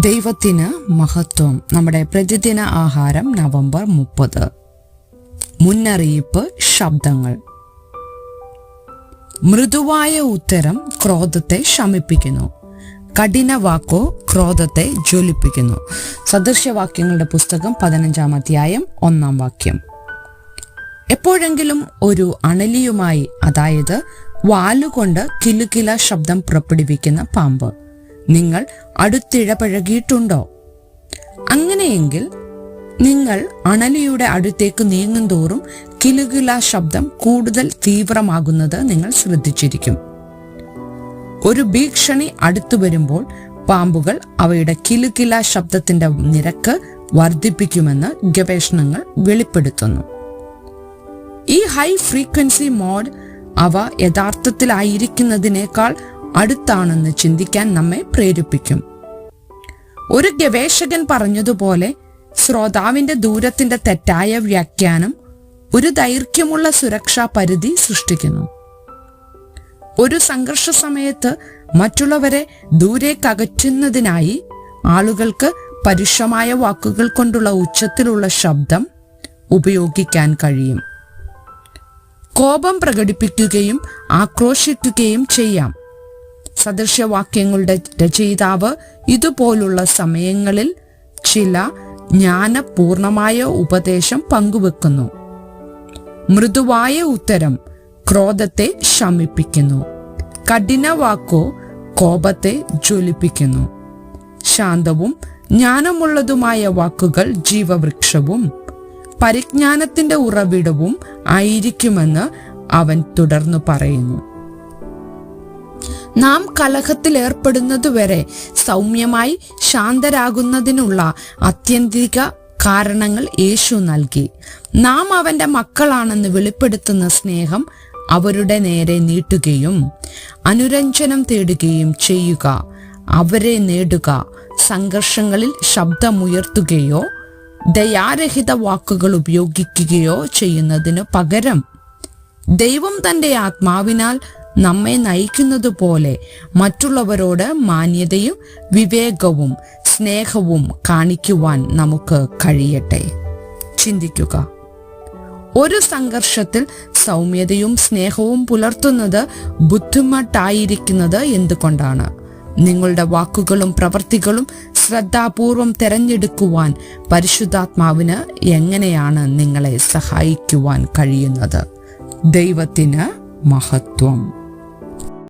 ദൈവത്തിന് മഹത്വം. നമ്മുടെ പ്രതിദിന ആഹാരം നവംബർ മുപ്പത്. മുന്നറിയിപ്പ് ശബ്ദങ്ങൾ. മൃദുവായ ഉത്തരം ക്രോധത്തെ ശമിപ്പിക്കുന്നു. കഠിന വാക്കോ ക്രോധത്തെ ജ്വലിപ്പിക്കുന്നു. സദൃശ്യവാക്യങ്ങളുടെ പുസ്തകം പതിനഞ്ചാം അധ്യായം ഒന്നാം വാക്യം. എപ്പോഴെങ്കിലും ഒരു അണലിയുമായി അതായത് വാലുകൊണ്ട് കിലുകില ശബ്ദം പുറപ്പെടുവിക്കുന്ന പാമ്പ്. നിങ്ങൾ അടുത്തിഴപഴകിയിട്ടുണ്ടോ അങ്ങനെയെങ്കിൽ നിങ്ങൾ അണലിയുടെ അടുത്തേക്ക് നീങ്ങുന്തോറും കിലുകില ശബ്ദം കൂടുതൽ തീവ്രമാകുന്നത് നിങ്ങൾ ശ്രദ്ധിച്ചിരിക്കും. ഒരു ഭീഷണി അടുത്തു വരുമ്പോൾ പാമ്പുകൾ അവയുടെ കിലുകില ശബ്ദത്തിന്റെ നിരക്ക് വർദ്ധിപ്പിക്കുമെന്ന് ഗവേഷണങ്ങൾ വെളിപ്പെടുത്തുന്നു. ഈ ഹൈ ഫ്രീക്വൻസി മോഡ് അവ യഥാർത്ഥത്തിലായിരിക്കുന്നതിനേക്കാൾ അടുത്താണെന്ന് ചിന്തിക്കാൻ നമ്മെ പ്രേരിപ്പിക്കും. ഒരു ഗവേഷകൻ പറഞ്ഞതുപോലെ ശ്രോതാവിന്റെ ദൂരത്തിന്റെ തെറ്റായ വ്യാഖ്യാനം ഒരു ദൈർഘ്യമുള്ള സുരക്ഷാ പരിധി സൃഷ്ടിക്കുന്നു. ഒരു സംഘർഷ സമയത്ത് മറ്റുള്ളവരെ ദൂരേക്കകറ്റുന്നതിനായി ആളുകൾക്ക് പരുഷമായ വാക്കുകൾ കൊണ്ടുള്ള ഉച്ചത്തിലുള്ള ശബ്ദം ഉപയോഗിക്കാൻ കഴിയും. കോപം പ്രകടിപ്പിക്കുകയും ആക്രോശിക്കുകയും ചെയ്യാം. സദൃശവാക്യങ്ങളുടെ രചയിതാവ് ഇതുപോലുള്ള സമയങ്ങളിൽ ചില ജ്ഞാനപൂർണമായ ഉപദേശം പങ്കുവെക്കുന്നു. മൃദുവായ ഉത്തരം ക്രോധത്തെ ശമിപ്പിക്കുന്നു. കഠിന വാക്കോ കോപത്തെ ജ്വലിപ്പിക്കുന്നു. ശാന്തവും ജ്ഞാനമുള്ളതുമായ വാക്കുകൾ ജീവവൃക്ഷവും പരിജ്ഞാനത്തിന്റെ ഉറവിടവും ആയിരിക്കുമെന്ന് അവൻ തുടർന്നു പറയുന്നു. നാം കലഹത്തിൽ ഏർപ്പെടുന്നതുവരെ സൗമ്യമായി ശാന്തരാകുന്നതിനുള്ള അത്യന്തിക കാരണങ്ങൾ യേശു നൽകി. നാം അവന്റെ മക്കളാണെന്ന് വെളിപ്പെടുത്തുന്ന സ്നേഹം അവരുടെ നേരെ നീട്ടുകയും അനുരഞ്ജനം തേടുകയും ചെയ്യുക. അവരെ നേടുക. സംഘർഷങ്ങളിൽ ശബ്ദമുയർത്തുകയോ ദയാരഹിത വാക്കുകൾ ഉപയോഗിക്കുകയോ ചെയ്യുന്നതിനു പകരം ദൈവം തന്റെ ആത്മാവിനാൽ നമ്മെ നയിക്കുന്നത് പോലെ മറ്റുള്ളവരോട് മാന്യതയും വിവേകവും സ്നേഹവും കാണിക്കുവാൻ നമുക്ക് കഴിയട്ടെ. ചിന്തിക്കുക. ഒരു സംഘർഷത്തിൽ സൗമ്യതയും സ്നേഹവും പുലർത്തുന്നത് ബുദ്ധിമുട്ടായിരിക്കുന്നത് എന്തുകൊണ്ടാണ്? നിങ്ങളുടെ വാക്കുകളും പ്രവർത്തികളും ശ്രദ്ധാപൂർവം തെരഞ്ഞെടുക്കുവാൻ പരിശുദ്ധാത്മാവിന് എങ്ങനെയാണ് നിങ്ങളെ സഹായിക്കുവാൻ കഴിയുന്നത്? ദൈവത്തിന് മഹത്വം.